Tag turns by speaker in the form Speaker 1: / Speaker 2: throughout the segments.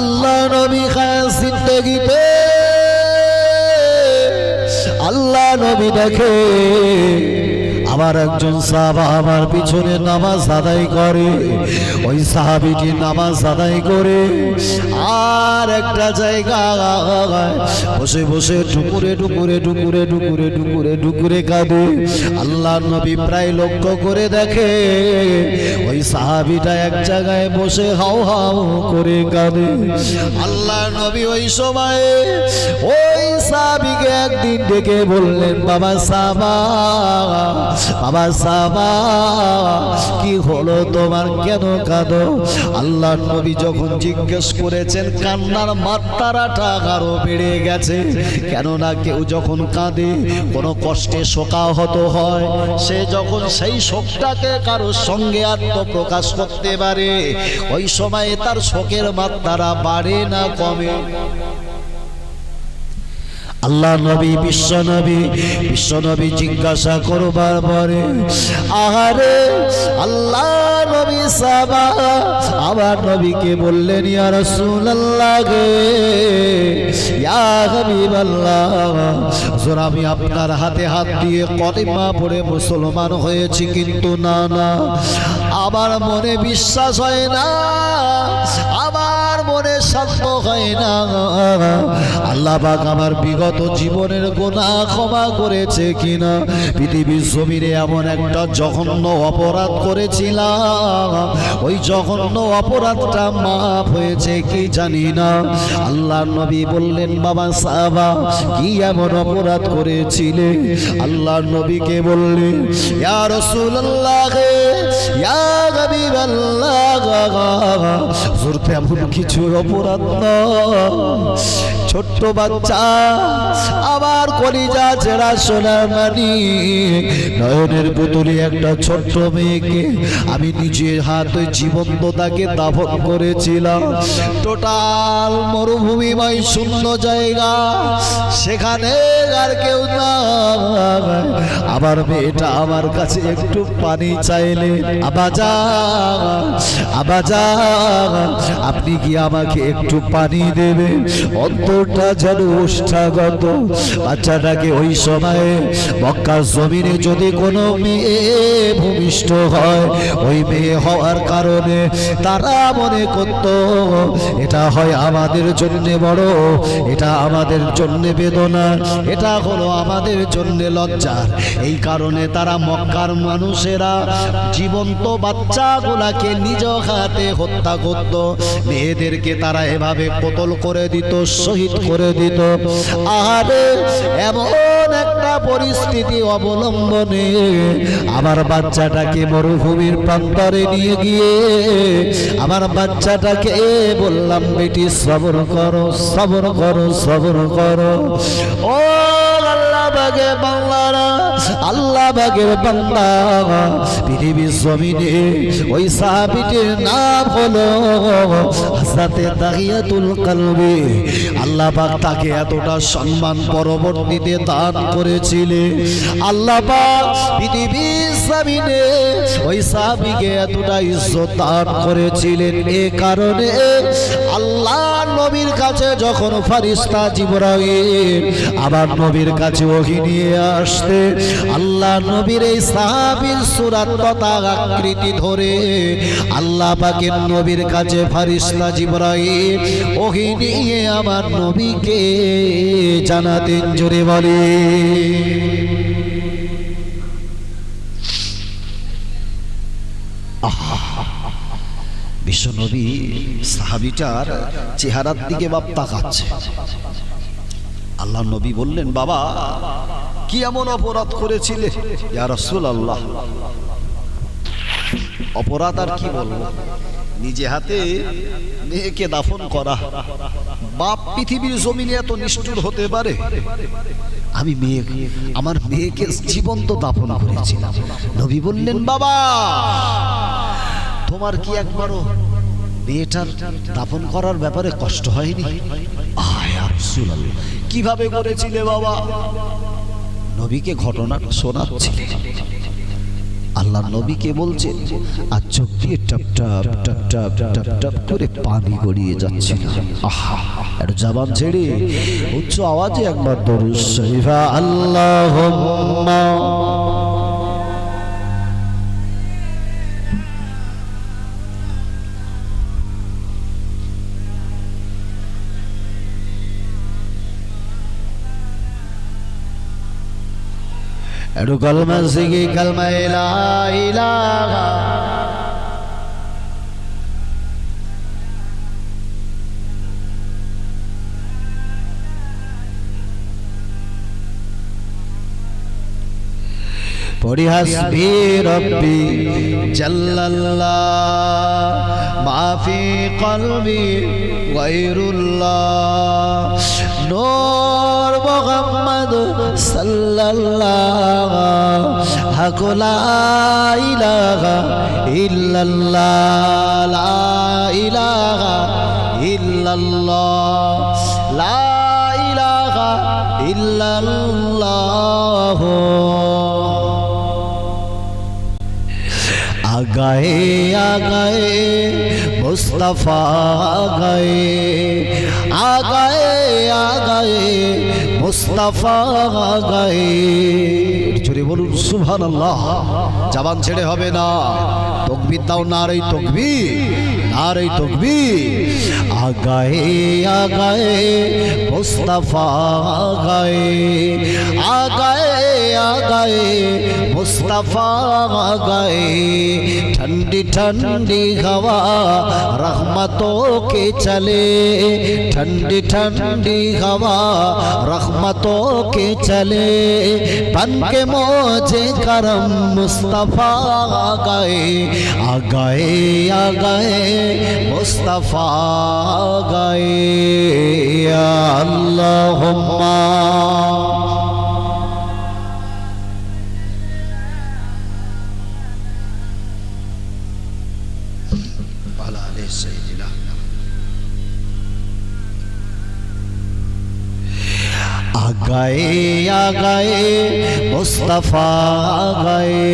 Speaker 1: আল্লাহ নবী খায় জিন্দগিতে আল্লাহ নবী দেখে আমার একজন সাহাবা আমার পিছনে নামাজ আদায় করে। ওই সাহাবিটি নামাজ আদায় করে আর একটা জায়গা বসে বসে টুকুরে টুকুরে টুকুরে টুকুরে টুকুরে টুকুরে কাঁদে। আল্লাহ নবী প্রায় লক্ষ্য করে দেখে, ওই সাহাবিটা এক জায়গায় বসে হাও হাও করে কাঁদে। আল্লাহ নবী ওই সময়ে ওই সাহাবিকে একদিন ডেকে বললেন, বাবা সাবা বাবা সাবা, কি হলো তোমার? কেন কাঁদো? আল্লাহ নবী যখন জিজ্ঞেস করেছেন, কান্নার মাত্রাটা আরও বেড়ে গেছে। কেননা কেউ যখন কাঁদে, কোনো কষ্টে শোকাহত হয়। সে যখন সেই শোকটাকে কারোর সঙ্গে আত্মপ্রকাশ করতে পারে, ওই সময়ে তার শোকের মাত্রা বাড়ে না, কমে? আল্লাহ নবী, বিশ্ব নবী বিশ্ব নবী জিজ্ঞাসা করবার পরে, আহারে, আল্লাহ নবী সাবা আবার নবীকে বললেন, ইয়া রাসূলুল্লাহ গে হাবিবাল্লাহ হুজুর, আমি আপনার হাতে হাত দিয়ে কলিমা পড়ে মুসলমান হয়েছি, কিন্তু না না, আমার মনে বিশ্বাস হয় না মনে শান্ত হয় না। আল্লাহ পাক আমার বিগত জীবনের গোনা ক্ষমা করেছে কিনা? পৃথিবীর জমিনে এমন একটা জঘন্য অপরাধ করেছিলাম। ওই জঘন্য অপরাধটা মাফ হয়েছে কি জানি না। আল্লাহ নবী বললেন, বাবা সাহাবা, কি এমন অপরাধ করেছিলে? আল্লাহ নবীকে বললেন, ইয়া রাসূলুল্লাহ, ইয়া হাবিবাল্লাহ, হুজুর, তেমন কিছু অপরাধ নয় ছোট্ট বাচ্চা আবার কলিজা ছেড়া সোনার মানি। নয়নের পুতুলি একটা ছোট্ট মেয়েকে আমি নিজের হাতে জীবন্ত তাকে দাফন করেছিলাম। টোটাল মরুভূমিময় শূন্য জায়গা, সেখানে আর কেউ না আবার মেয়েটা আমার কাছে একটু পানি চাইলে আবাজা আবাজা আপনি কি আমাকে একটু পানি দেবেন। অন্তরটা যেন উষ্ঠাগত। বাচ্চাটাকে ওই সময়ে মক্কার জমিনে যদি কোনো মেয়ে ভূমিষ্ঠ হয়, ওই মেয়ে হওয়ার কারণে তারা মনে করত, এটা হয় আমাদের জন্য বড়, এটা আমাদের জন্য বেদনা, এটা হলো আমাদের জন্য লজ্জার। এই কারণে তারা মক্কার মানুষেরা জীবন্ত বাচ্চাগুলাকে নিজ হাতে হত্যা করত। মেয়েদেরকে তারা এভাবে কতল করে দিত, শহীদ করে দিত। আরে এমন একটা পরিস্থিতি অবলম্বনে আমার বাচ্চাটাকে মরুভূমির প্রান্তরে নিয়ে গিয়ে আমার বাচ্চাটাকে বললাম, বেটি সবর করো সবর করো সবর করো। ও বাগে বাংলারা। আল্লাহ বাংলা পৃথিবীর জমিনে ওই সাহাবিটির নাম হলো হাসাতে কালবি। আল্লাহ পাক তাকে এতটা সম্মান পরবর্তীতে দান করেছিলেন। আল্লাহ পাক পৃথিবীর জমিনে ওই সাহাবিকে এতটা ইজ্জত দান করেছিলেন। এ কারণে আল্লাহ নবীর কাছে যখন ফারিস্তা জিবরাইল আবার নবীর কাছে ওহি নিয়ে আসতে আল্লাহ নবীর এই সাহাবীর সুরাত তথা আকৃতি ধরে আল্লাহ পাকের নবীর কাছে ফারিস্তা জিবরাইল, ওহি নিয়ে আমার নবীকে জানাতেন, জোরে বলে। বিশ্বনবী সাহাবিটার চেহারার দিকে বাপ তাকাচ্ছে আল্লাহ নবী বললেন বাবা কি এমন অপরাধ করেছিলে? রাসূলুল্লাহ। অপরাধ আর কি বলব? নিজে হাতে মেয়েকে দাফন করা। বাপ পৃথিবীর জমিনে এত নিষ্ঠুর হতে পারে? আমি মেয়ে আমার মেয়েকে জীবন্ত দাফন করেছিলাম। নবী বললেন বাবা তোমার কি একবারও মেয়েটার দাফন করার ব্যাপারে কষ্ট হয়নি? আয় আর রাসূলুল্লাহ, কীভাবে করেছিলে বাবা? নবীকে ঘটনাটা শোনাচ্ছিলে। আল্লাহ নবীকে বলছেন, আর চোখ দিয়ে টপ টপ টপ টপ টপ টপ করে পানি গড়িয়ে যাচ্ছে আহা, একটু জবাব ছেড়ে, উচ্চ আওয়াজে একবার দরুদ শরীফা। আল্লাহ একটু কলমা শিখি কলমা ইলাহা পড়ি হাসবি রব্বি জাল্লাল্লাহ মাফি কলবি গায়রুল্লাহ নূর মুহাম্মদ সাল্লাল্লাহ। হক ইলাহা ইল্লাল্লাহ। লা ইলাহা ইল্লাল্লাহ। লা ইলাহা ইল্লাল্লাহ। আগায়ে আগায়ে মুস্তফা আগায়ে আগায়ে আগায়ে মুস্তফা আগায়ে জোরে বলুন সুবহানাল্লাহ জবান ছেড়ে হবে না তকবীর দাও নারে তকবীর নারে তকবীর আগায়ে আগায়ে মুস্তফা আগায়ে আগায়ে আগায়ে मुस्तफ़ा आ गए ठंडी ठंडी हवा رحمتوں کے چلے، ٹھنڈی ٹھنڈی ہوا رحمتوں کے چلے۔ بن کے موجے کرم مصطفیٰ آ گئے آ گئے آ گئے، مصطفیٰ آ یا اللہم আগায়ে আগায়ে মুস্তফা আগায়ে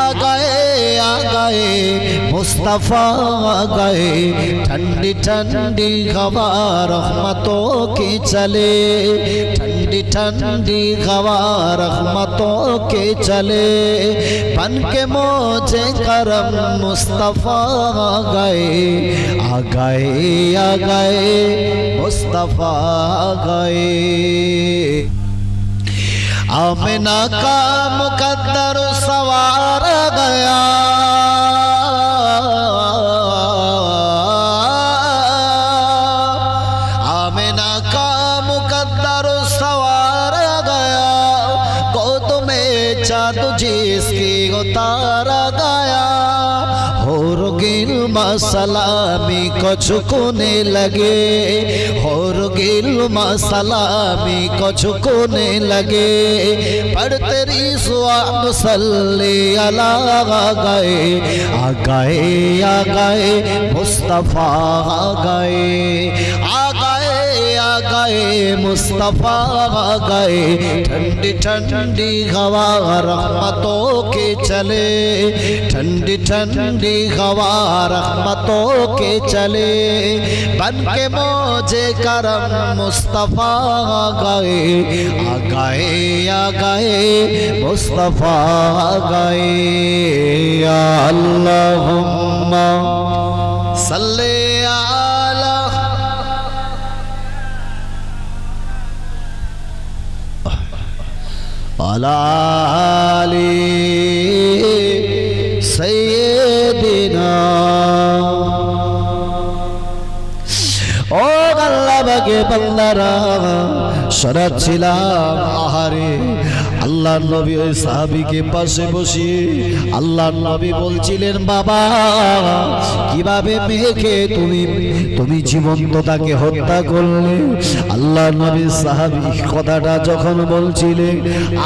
Speaker 1: আগায়ে آ گئے مصطفیٰ گئے ٹھنڈی ٹھنڈی ہوا رحمتوں کی چلے ٹھنڈی ٹھنڈی ہوا رحمتوں کے چلے بن کے موجے کرم مصطفیٰ گئے آ گئے آ گئے مصطفیٰ گئے آمنہ کا مقدر سوار گیا۔ سلامی کو جھکونے لگے۔ اور گلما سلامی کو جھکونے لگے۔ پڑتری سوا مسلی اللہ آگائے آگائے آگائے، مصطفیٰ آگائے آگائے۔ گئے مصطفیٰ گئے۔ ٹھنڈی ٹھنڈی ہوا رحمتوں کے چلے۔ ٹھنڈی ٹھنڈی ہوا رحمتوں کے چلے۔ بن کے موجے کرم مصطفیٰ گئے۔ آ گئے آ گئے، مصطفیٰ گئے۔ یا اللہم صلی আলালি সৈদিনা ও আল্লাহ বাগে বান্দারা সরাচ্ছিলাম আহারে। আল্লাহ নবী ওই সাহাবিকে পাশে বসিয়ে আল্লাহ নবী বলছিলেন, বাবা, কীভাবে মেয়েকে তুমি তুমি জীবন্ত তাকে হত্যা করলে? আল্লাহ নবী সাহাবি কথাটা যখন বলছিলে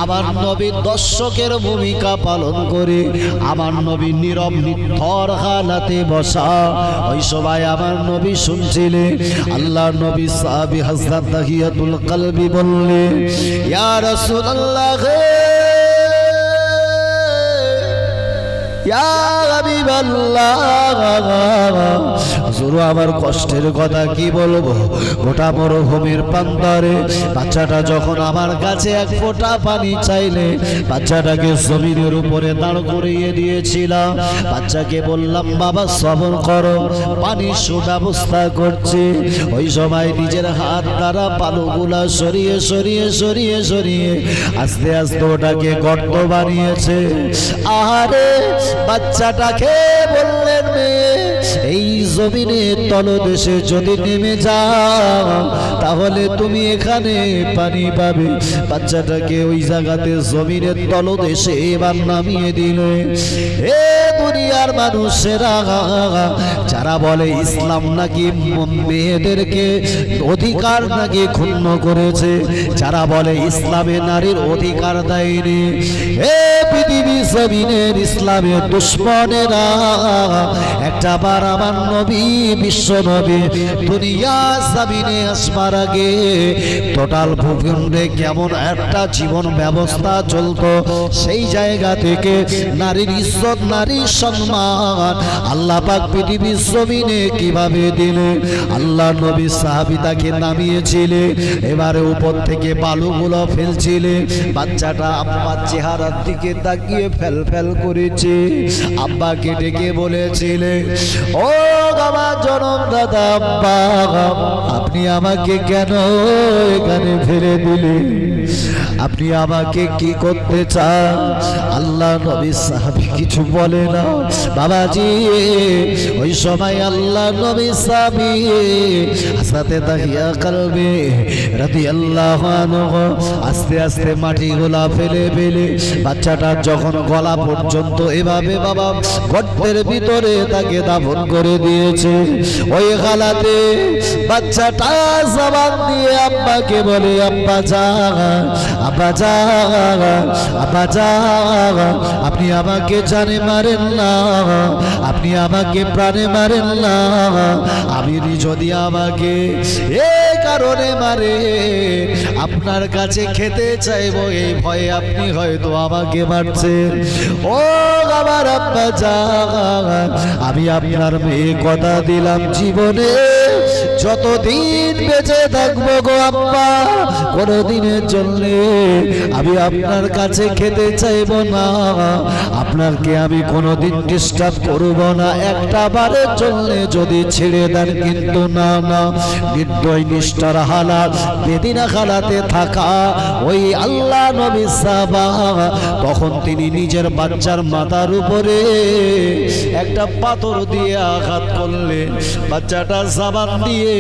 Speaker 1: আমার নবীর দর্শকের ভূমিকা পালন করে, আমার নবী নীরব, নিথর হালাতে বসা, ওই সবাই আমার নবী শুনছিলে আল্লাহ নবী সাহাবি হাজরাত তাহিয়াতুল কলবি বললে ইয়া রাসূলুল্লাহ Aê! আমার কষ্টের কথা কি বলব? গোটা মরুভূমির প্রান্তরে বাচ্চাটা যখন আমার কাছে এক ফোঁটা পানি চাইলে, বাচ্চাটাকে জমিনের উপরে দাঁড় করিয়ে দিয়েছিলাম। বাচ্চাকে বললাম, বাবা, সবর করো পানি সুব্যবস্থা করছে। ওই সময় নিজের হাত দ্বারা পালুগুলা সরিয়ে সরিয়ে সরিয়ে সরিয়ে আস্তে আস্তে ওটাকে গর্ত বানিয়েছে। আহারে বাচ্চাটাকে বললেন মেয়ে এই জমিনের তলদেশে যদি নেমে যাও, তাহলে তুমি এখানে পানি পাবে। বাচ্চাটাকে ওই জায়গাতে জমিনের তলদেশে এবার নামিয়ে দিলে। দুনিয়ার মানুষেরা, যারা বলে ইসলাম নাকি মেয়েদেরকে অধিকার নাকি ক্ষুণ্ণ করেছে, যারা বলে ইসলামে নারীর অধিকার দেয়নি। এ পৃথিবী জমিনের ইসলামের দুশ্মনেরা, একটা আমার নবী, বিশ্ব নবী, দুনিয়া জমিনে আসবার আগে টোটাল ভূখণ্ডে কেমন একটা জীবন ব্যবস্থা চলতো, সেই জায়গা থেকে নারীর ইজ্জত, নারীর সম্মান আল্লাহ পাক পৃথিবীর জমিনে কীভাবে দিলে? আল্লাহ নবী সাহাবি তাকে নামিয়েছিলে, এবারে উপর থেকে বালুগুলো ফেলছিলে, বাচ্চাটা আব্বার চেহারার দিকে তাকিয়ে ফেল ফেল করেছে, আব্বাকে ডেকে বলেছিলে, ও আমার জনম দাদা আপনি আমাকে কেন এখানে ফেলে দিলেন? আপনি আমাকে কি করতে চান? আল্লাহ নবী সাহাবি কিছু বলে না। বাবাজি, ওই সময় আল্লাহ নবী সাহাবি হাসাতে তাহিয়া কালবে রাতি আল্লাহ আস্তে আস্তে মাটি গোলা ফেলে ফেলে বাচ্চাটা যখন গলা পর্যন্ত এভাবে বাবা গর্তের ভিতরে তাকে দাফন করে দিয়েছে। ওই খালাতে বাচ্চাটা জবান দিয়ে আব্বাকে বলে, আব্বা যা আব্বা যা আব্বা যা, আপনি আমাকে জানে মারেন না, আপনি আমাকে প্রাণে মারেন না আমি যদি আমাকে এ কারণে মারে। আপনার কাছে খেতে চাইব, এই ভয়ে আপনি হয়তো আমাকে মারছেন। ও আমার আব্বা যা আমি আপনার মেয়ে কথা দিলাম জীবনে। যতদিন বেঁচে থাকব গো আব্বা, কোনদিনের জন্য আমি আপনার কাছে খেতে চাইব না। আপনাকে আমি কোনোদিন ডিস্টার্ব করব না। একটা বারের জন্য যদি ছেড়ে দেন কিন্তু না না। নির্দয়, নিষ্ঠার হালাত, বেদিনা খালাতে থাকা ওই আল্লাহ নবী সাবা তখন তিনি নিজের বাচ্চার মাথার উপরে একটা পাথর দিয়ে আঘাত করলেন। বাচ্চাটা সাবান দিয়ে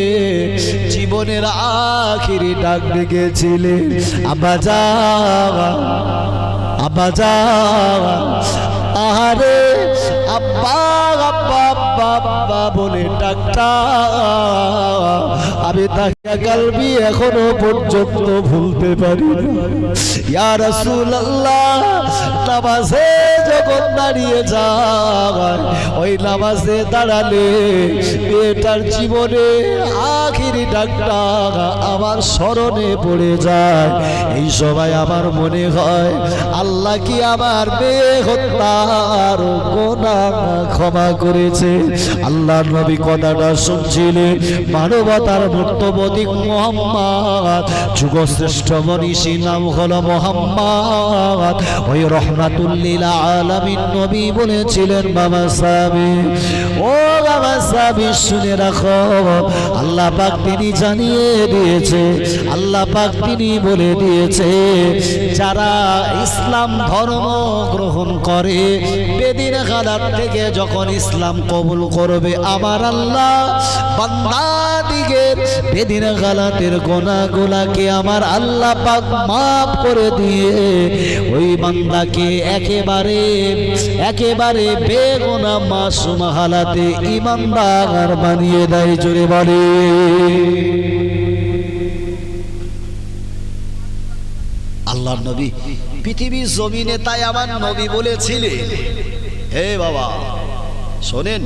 Speaker 1: জীবনের আখিরি ডাক ডেকেছিলেন আবা যাওয়া আবা যা আহারে আব্বা আব্বা বলে, ডাক্তার, আমি তাকে কালবি এখনও পর্যন্ত ভুলতে পারি ইয়া রাসূলুল্লাহ, নামাজে যখন দাঁড়িয়ে যায়, ওই নামাজে দাঁড়ালে মেয়েটার জীবনে আখিরি ডাক্তার আমার স্মরণে পড়ে যায়। এই সময় আমার মনে হয়, আল্লাহ কি আমার মেয়ে হত্যার গোনা ক্ষমা করেছে। আল্লাহ নবী কথাটা শুনছিলেন মানবতার মূর্তবতী মোহাম্মদ। যুগশ্রেষ্ঠ মনীষী নাম হলো মোহাম্মদ। ওই রহমাতুল্লিল আলামিন নবী বলেছিলেন, বাবা সাবি ও বাবা সাবি শুনে রাখো। আল্লাহ পাক তিনি জানিয়ে দিয়েছে, আল্লাহ পাক তিনি বলে দিয়েছে, যারা ইসলাম ধর্ম গ্রহণ করে, বেদিন খালার থেকে যখন ইসলাম কবুল করবে, আমার আল্লাহ বেদিন গালাতের আমার আল্লাহ পাক মাফ করে দিয়ে, ওই বান্দাকে একেবারে একেবারে বেগুনা মাসুম হালাতে ইমানদার বানিয়ে দেয় জোরে বলে। আল্লাহ নবী পৃথিবীর জমিনে তাই আমার নবী বলেছিলেন হে বাবা, শোনেন,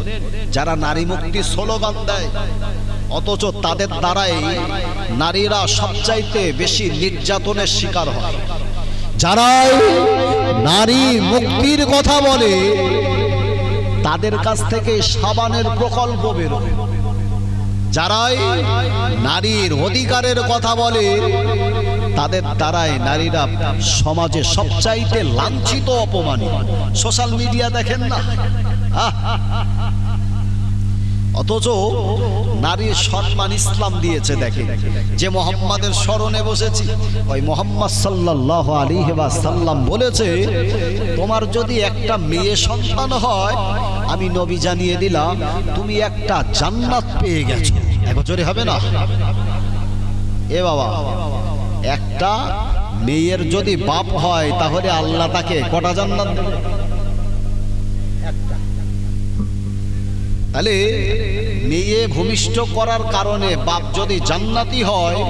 Speaker 1: যারা নারী মুক্তি স্লোগান দেয়, অথচ তাদের দ্বারাই নারীরা সবচাইতে বেশি নির্যাতনের শিকার হয়। যারাই নারী মুক্তির কথা বলে, তাদের কাছ থেকে সাবানের প্রকল্প বেরোবে যারাই নারীর অধিকারের কথা বলে, তাদের দ্বারাই নারীরা সমাজে সবচাইতে লাঞ্ছিত, অপমানিত। সোশ্যাল মিডিয়া দেখেন না! অথচ নারীর সম্মান ইসলাম দিয়েছে দেখে যে মোহাম্মদের স্মরণে বসেছি, ওই মোহাম্মদ সাল্লাহ আলী সাল্লাম বলেছে, তোমার যদি একটা মেয়ে সন্তান হয়, আমি নবী জানিয়ে দিলাম, তুমি একটা জান্নাত পেয়ে গেছো। এক হবে না। এ বাবা, একটা মেয়ের যদি বাপ হয়, তাহলে আল্লাহ তাকে কটা জান্নাত দেবে? তাহলে মেয়ে ভূমিষ্ঠ করার কারণে বাপ যদি জান্নাতি হয়,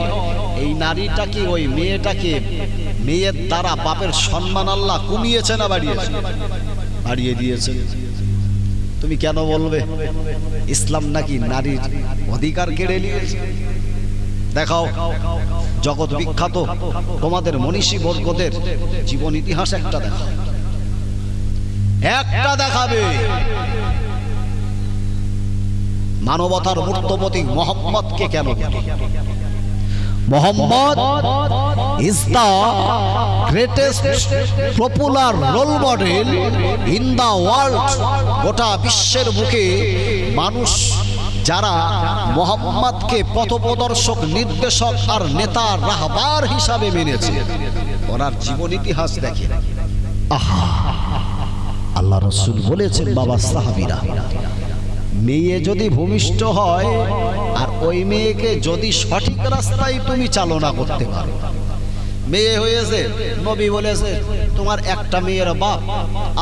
Speaker 1: এই নারীটাকে ওই মেয়েটাকে মেয়ের দ্বারা বাপের সম্মান আল্লাহ কমিয়েছে না বাড়িয়েছে? বাড়িয়ে দিয়েছে। তুমি কেন বলবে? ইসলাম নাকি নারীর অধিকার কেড়ে নিয়েছে? দেখাও, জগৎ বিখ্যাত তোমাদের মনীষী বর্গদের জীবন ইতিহাস একটা দেখাও। একটা দেখাবে। মানবতার মূর্তপতি মোহাম্মদকে কেন Muhammad is the greatest popular role model in the world গোটা বিশ্বের বুকে মানুষ যারা মোহাম্মদকে পথপ্রদর্শক, নির্দেশক আর নেতা রাহবার হিসাবে মেনেছে, ওনার জীবন ইতিহাস দেখে। আহা! আল্লাহ রসুল বলেছেন, বাবা সাহাবিরা, মেয়ে যদি ভূমিষ্ঠ হয়, আর ওই মেয়েকে যদি সঠিক রাস্তায় তুমি চালনা করতে পারো মেয়ে হয়েছে, নবী বলেছে, তোমার একটা মেয়ের বাপ,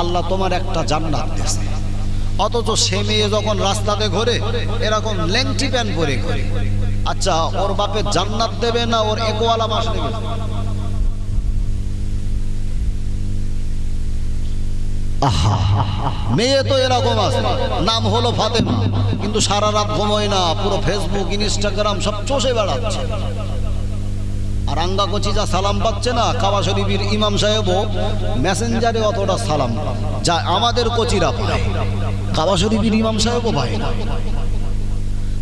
Speaker 1: আল্লাহ তোমার একটা জান্নাত দিয়েছে। অথচ সে মেয়ে যখন রাস্তাতে ঘোরে, এরকম ল্যাংটি প্যান্ট পরে ঘোরে। আচ্ছা ওর বাপের জান্নাত দেবে না ওর একোয়ালা মাস দেবে? মেয়ে তো এরকম আছে। নাম হলো ফাতেমা, কিন্তু সারা রাত ঘুমোয় না, পুরো ফেসবুক ইনস্টাগ্রাম সব চষে বেড়াচ্ছে। আর আঙ্গা কচি যা সালাম পাচ্ছে না কাবা শরীফের ইমাম সাহেবও মেসেঞ্জারে অতটা সালাম যা আমাদের কচিরা পায় কাবা শরীফের ইমাম সাহেবও পায় না।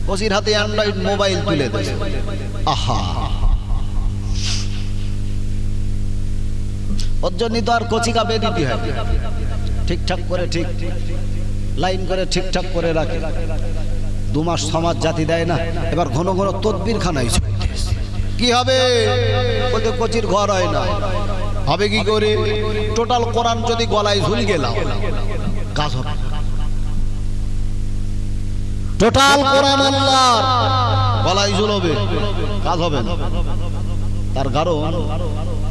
Speaker 1: কচির হাতে অ্যান্ড্রয়েড মোবাইল তুলে দেয়। আহা। ওর জন্যই তো আর কচিকা বেদিতে হয়। ঠিকঠাক করে ঠিক, লাইন করে ঠিকঠাক করে রাখে। দু মাস সমাজ জাতি দেয় না, এবার ঘন ঘন তদবির খানাই চলতেছে। কি হবে? বলতে কচির ঘর হয় না। হবে কি করে? টোটাল কোরআন যদি গলায় ঝুল গেলাম, কাজ হবে টোটাল কোরআন আল্লাহর গলায় ঝুলবে, কাজ হবে না। তার কারণ,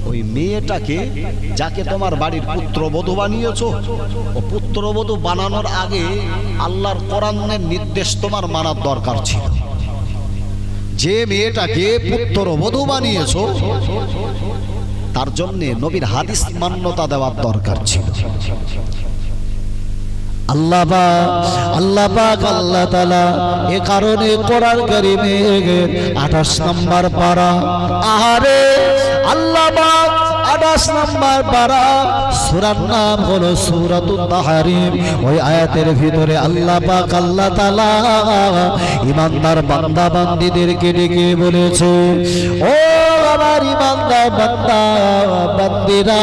Speaker 1: ওই মেয়েটাকে যাকে তোমার বাড়ির পুত্রবধূ বানিয়েছো, ও পুত্রবধূ বানানোর আগে আল্লাহর কোরআনের নির্দেশ তোমার মানার দরকার ছিল। যে মেয়েটাকে পুত্র বধু বানিয়েছ তার জন্যে নবীর হাদিস মান্যতা দেওয়ার দরকার ছিল। আল্লাহ আল্লাহ আল্লাহ তালা এ কারণে কোরআন কারিমে আঠাশ নম্বর পারা। আহারে, আল্লাহ আঠাশ পারা। নাম ওই আয়াতের ভিতরে আল্লাহ আল্লাহ ইমানদার বান্দা বান্দিদেরকে ডেকে বলেছে, ও আমার ইমানদার বান্দা, বান্দিরা।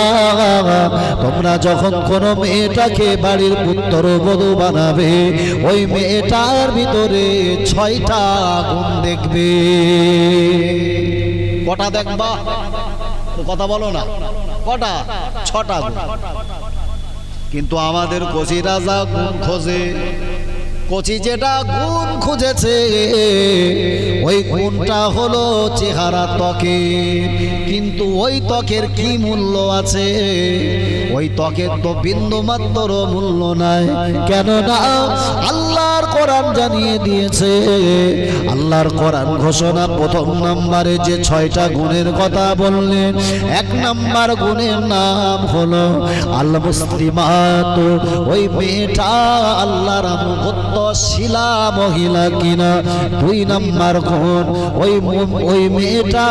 Speaker 1: তোমরা যখন কোনো মেয়েটাকে বাড়ির পুত্র বধূ বানাবে, ওই মেয়েটার ভিতরে ছয়টা গুণ দেখবে। কটা দেখবা? কথা বলো না। কটা? ছটা কিন্তু আমাদের কচি রাজা গুণ খোঁজে। কচি যেটা গুণ খুঁজেছে, ওই গুণটা হলো চেহারা ত্বকে কিন্তু ওই ত্বকের কি মূল্য আছে? ওই ত্বকের তো বিন্দু মাত্র মূল্য নাই। কেননা আল্লাহর কোরআন জানিয়ে দিয়েছে, আল্লাহর কোরআন ঘোষণা প্রথম নাম্বারে যে ছয়টা গুণের কথা বললেন, এক নাম্বার গুণের নাম হলো আল মুসলিমাত ওই মেয়েটা আল্লাহর আনুগত্য শিলা মহিলা কিনা? দুই নাম্বার গুণ, ওই ওই মেয়েটা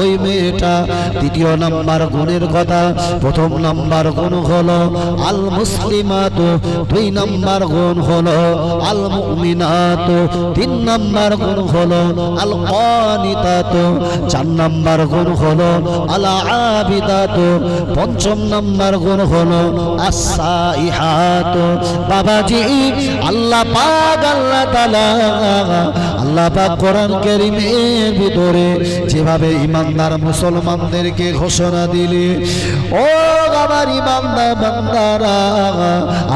Speaker 1: ওই মেয়েটা। দ্বিতীয় নাম্বার গুণের কথা, প্রথম নাম্বার গুণ হলো আল মুসলিমাত দুই নাম্বার গুণ হলো আল মুমিনাত তিন নাম্বার গুণ হলো আল কানিতাত চার নাম্বার গুণ হলো আল আবিদাত পঞ্চম নাম্বার গুণ হলো আসাইহাত বাবাজি, আল্লাহ পাক আল্লাহ তাআলা আল্লাহ পাক কোরআন কারীমের ভিতরে যেভাবে ইমানদার মুসলমানদেরকে ঘোষণা দিলে, ও আমার ইমানদার বান্দারা,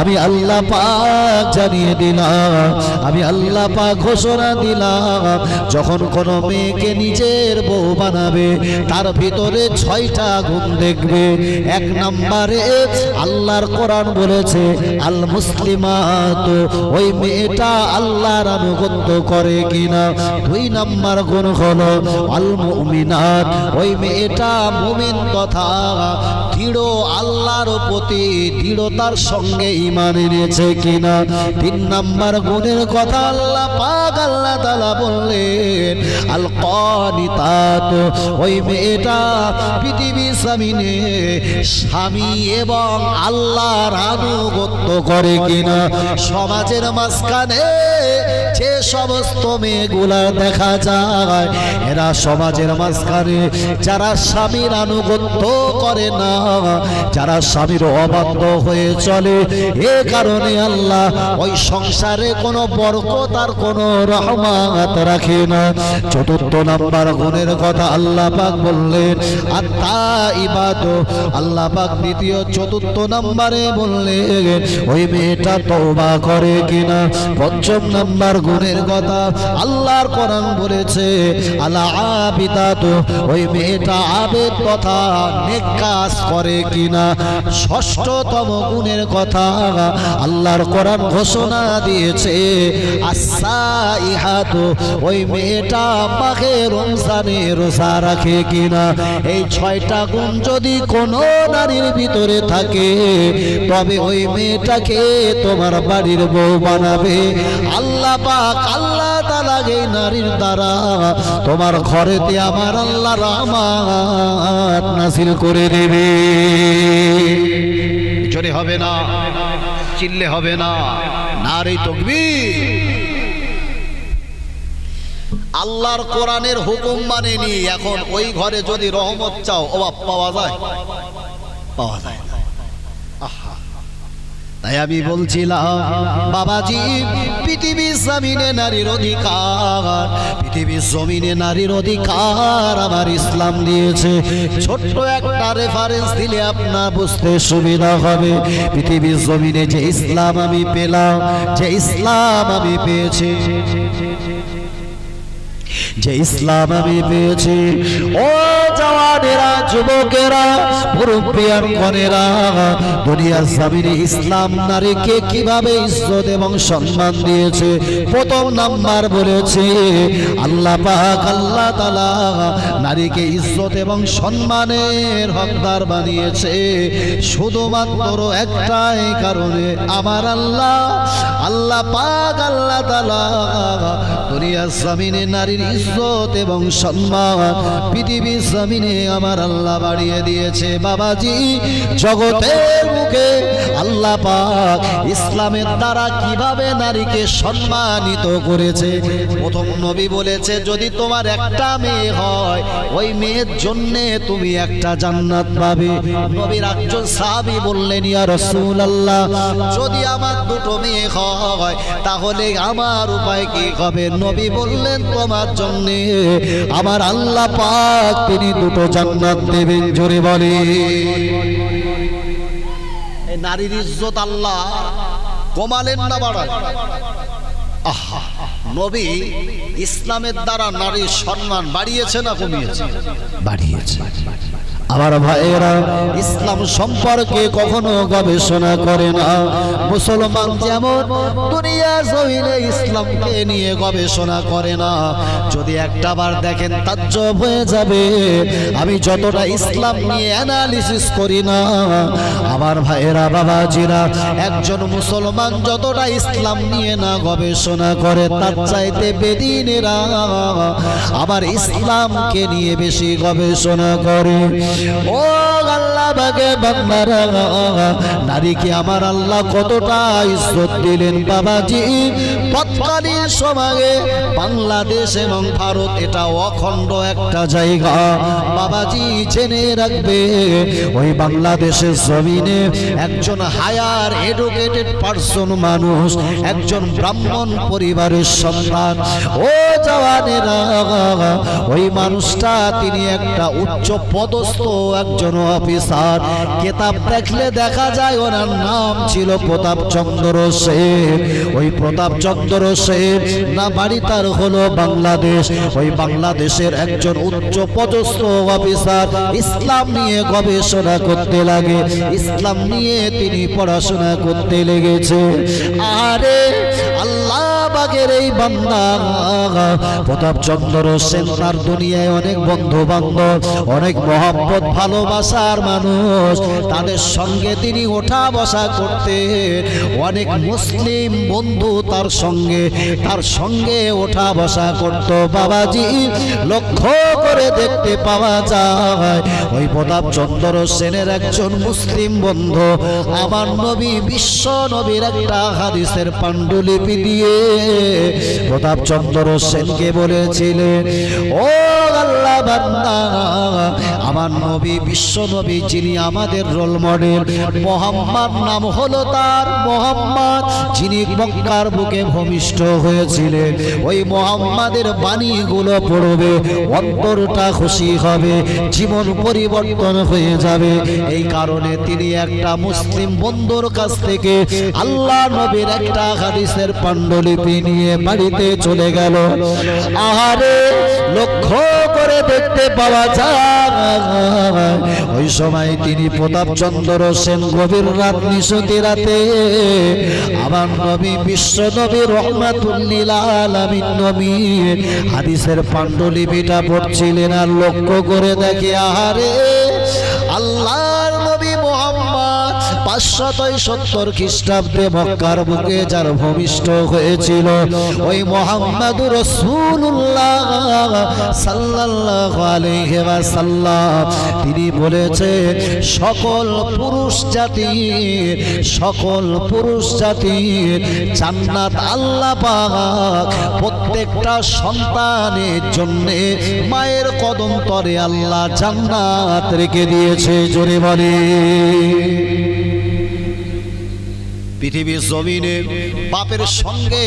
Speaker 1: আমি আল্লাহ পাক জানিয়ে দিলাম, আমি আল্লাহ পাক ঘোষণা দিলাম, যখন কোনো মেয়েকে নিজের বউ বানাবে, তার ভিতরে ছয়টা গুণ দেখবে। এক নম্বরে আল্লাহর কোরআন বলেছে, আল মুসলিমাত, ওই মেয়েটা আল্লাহর আনুগত্য করে কিনা দুই নাম্বার গুণ হলো আল মুমিনাত। ওই মেয়েটা মুমিন তথা দৃঢ় আল্লাহর প্রতি দৃঢ়তার সঙ্গে ইমান এনেছে কিনা? তিন নাম্বার গুণের কথা আল্লাহ পাক আল্লাহ তাআলা বললেন, আল ওই মেয়েটা পৃথিবী সামিনে স্বামী এবং আল্লাহর আনুগত্য করে কিনা? সমাজের মাঝখানে যে সমস্ত মেয়েগুলা দেখা যায়। এরা সমাজের মাঝখানে যারা স্বামীর আনুগত্য করে না, যারা স্বামীর অবাধ্য হয়ে চলে, এ কারণে আল্লাহ ওই সংসারে কোনো বরকত আর কোনো রহমত রাখে না। চতুর্থ নাম্বার গুণের কথা আল্লাহ পাক বললেন আর তা ইবাদ। আল্লাহ পাক দ্বিতীয়, চতুর্থ নাম্বারে বললেন, ওই মেয়েটা তওবা করে কিনা? পঞ্চম নাম্বার গুণের কথা আল্লাহর কোরআন বলেছে আল্লাহ তো ওই মেয়েটা আবেদ কথা নেক কাজ করে কিনা। ষষ্ঠতম গুণের কথা আল্লাহর কোরআন ঘোষণা দিয়েছে আসা ইহাত ওই মেয়েটা মাঘে রমজানে রোজা রাখে কিনা। এই ছয়টা গুণ যদি কোনো নারীর ভিতরে থাকে, তবে ওই মেয়েটাকে তোমার বাড়ির বউ বানাবে। আল্লাহ পাক আল্লাহ তালা এই নারীর দ্বারা। তোমার ঘরেতে আমার আল্লাহ রামাত নাসিল করে দেবে। জোরে হবে না, চিল্লে হবে না। নারী তকবীর। আল্লাহর কোরআনের হুকুম মানেনি এখন ওই ঘরে যদি রহমত চাও, অভাব পাওয়া যায়? পাওয়া যায়। আহা। তাই আমি বলছিলাম, বাবাজি পৃথিবীর জমিনে নারীর অধিকার পৃথিবীর জমিনে নারীর অধিকার আমার ইসলাম দিয়েছে। ছোট্ট একটা রেফারেন্স দিলে আপনার বুঝতে সুবিধা হবে। পৃথিবীর জমিনে যে ইসলাম আমি পেলাম, যে ইসলাম আমি পেয়েছি, যে ইসলাম আমি পেয়েছি। ও জওয়ানেরা, যুবকেরা, মুরব্বিয়ান গণেরা দুনিয়ার জামিনে ইসলাম নারীকে কীভাবে ইজ্জত এবং সম্মান দিয়েছে? প্রথম নাম্বার বলেছে, আল্লাহ পাক, আল্লাহ তাআলা নারীকে ইজ্জত এবং সম্মানের হকদার বানিয়েছে। শুধুমাত্র একটাই কারণে আমার আল্লাহ আল্লাহ পাক, আল্লাহ তাআলা দুনিয়ার জমিনে নারীর ইজ্জত এবং সম্মান, পৃথিবীর জমিনে আমার আল্লাহ বাড়িয়ে দিয়েছে বাবাজি, জগতের মুখে আল্লাহ পাক ইসলামের দ্বারা কীভাবে নারীকে সম্মানিত করেছে? প্রথম নবী বলেছে, যদি তোমার একটা মেয়ে হয়, ওই মেয়ের জন্য তুমি একটা জান্নাত পাবে। নবীর একজন সাহাবী বললেন, ইয়া রাসূলুল্লাহ, যদি আমার দুটো মেয়ে হয়, তাহলে আমার উপায় কি হবে? নবী বললেন, তোমার জন্য আমার আল্লাহ পাক তিনি দুটো জান্নাত দেবেন জোরে বলে। এই নারীর ইজ্জত আল্লাহ কমালেন না বাড়ায়। আহা নবী ইসলামের দ্বারা নারীর সম্মান বাড়িয়েছে না কমিয়েছে? বাড়িয়েছে। আমার ভাইয়েরা, ইসলাম সম্পর্কে কখনো গবেষণা করে না। মুসলমান যেমন দুনিয়া জমিনে ইসলামকে নিয়ে গবেষণা করে না, যদি একটা বার দেখেন তাজ্জব হয়ে যাবে। আমি যতটা ইসলাম নিয়ে অ্যানালিসিস করি না, আমার ভাইয়েরা, বাবাজিরা, একজন মুসলমান যতটা ইসলাম নিয়ে না গবেষণা করে, তার চাইতে বেদিনেরা আবার ইসলামকে নিয়ে বেশি গবেষণা করে। ও বাগে বান্দারা নারীকে আমার আল্লাহ কতটা ইজ্জত দিলেন বাবাজি? তৎকালীন সময়ে বাংলাদেশ এবং ভারত এটা অখণ্ড একটা জায়গা। বাবাজি জেনে রাখবে, ওই বাংলাদেশের জমিনে একজন হায়ার এডুকেটেড পার্সন মানুষ, একজন ব্রাহ্মণ পরিবারের সন্তান। ও জওয়ানেরা, ওই মানুষটা তিনি একটা উচ্চ পদস্থ একজন অফিসার। কেতাব দেখলে দেখা যায় ওনার নাম ছিল প্রতাপ চন্দ্র সেন। ওই প্রতাপ চন্দ্র সেন না বাড়ি তার হলো বাংলাদেশ। ওই বাংলাদেশের একজন উচ্চ পদস্থ অফিসার ইসলাম নিয়ে গবেষণা করতে লাগে। ইসলাম নিয়ে তিনি পড়াশোনা করতে লেগেছে। আরে আল্লাহ বাগের এই বান্দা। প্রতাপ চন্দ্র সেন তার দুনিয়ায় অনেক বন্ধু বান্ধব অনেক মহব্বত, ভালোবাসার মানুষ। তাদের সঙ্গে তিনি ওঠা বসা করতে অনেক মুসলিম বন্ধু তার সঙ্গে তার সঙ্গে ওঠা বসা করত। বাবাজি, লক্ষ্য করে দেখতে পাওয়া যায়, ওই প্রতাপ চন্দ্র সেনের একজন মুসলিম বন্ধু। আমার নবী বিশ্ব নবীর একটা হাদিসের পাণ্ডুলিপি দিয়ে প্রতাপ চন্দ্র সেনকে বলেছিলেন, ও আল্লাহ আমার নবী, বিশ্ব নবী যিনি আমাদের রোল মডেল, মোহাম্মদ নাম হলো তার মোহাম্মদ, যিনি মক্কার বুকে ভূমিষ্ঠ হয়েছিলেন। ওই মোহাম্মদের বাণীগুলো পড়বে, অন্তরটা খুশি হবে, জীবন পরিবর্তন হয়ে যাবে। এই কারণে তিনি একটা মুসলিম বন্ধুর কাছ থেকে আল্লাহ নবীর একটা হাদিসের পাণ্ডুলিপি নিয়ে বাড়িতে চলে গেল। আহারে, লক্ষ্য করে দেখতে পাওয়া যায়, ওই সময় তিনি প্রতাপ চন্দ্র সেন গভীর রাত নিশতি রাতে আমার নবী বিশ্ব নবী রহমাতুল্লিল হাদিসের পাণ্ডুলিপিটা পড়ছিলেন আর লক্ষ্য করে দেখে, আহারে মোহাম্মদ পাঁচশতই সত্তর খ্রিস্টাব্দে মক্কার বুকে যার ভূমিষ্ঠ হয়েছিল, ওই মোহাম্মদ রসুল্লাহ সাল্লাল্লাহু আলাইহি ওয়াসাল্লাম। তিনি বলেছে সকল পুরুষ জাতি, সকল পুরুষ জাতি জান্নাত আল্লাহ পাক প্রত্যেকটা সন্তানের জন্য মায়ের কদম তরে আল্লাহ জান্নাত রেখে দিয়েছে। জোরে বলে পৃথিবীর জমিনে বাপের সঙ্গে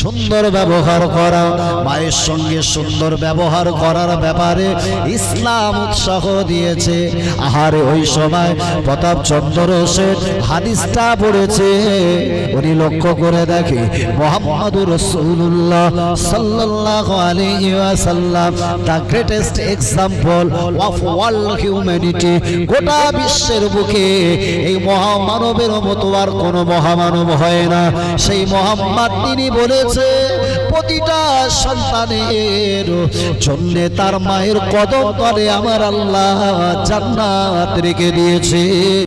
Speaker 1: সুন্দর ব্যবহার করা, মায়ের সঙ্গে সুন্দর ব্যবহার করার ব্যাপারে ইসলাম উৎসাহ দিয়েছে। আহারে ওই সময় প্রতাপ চন্দ্র সেন হাদিসটা পড়েছে। উনি লক্ষ্য করে দেখে মোহাম্মদ রসুল্লাহ সাল্লাল্লাহু আলাইহি ওয়াসাল্লাম, the greatest example of world humanity গোটা বিশ্বের বুকে, এই মহামানবের মতো আর কোনো মহামানব হয় না। সেই মোহাম্মদ তিনি বলেছে, প্রতিটা সন্তানের জন্য তার মায়ের কদম তলে আমার আল্লাহ জান্নাত রেখে দিয়েছে।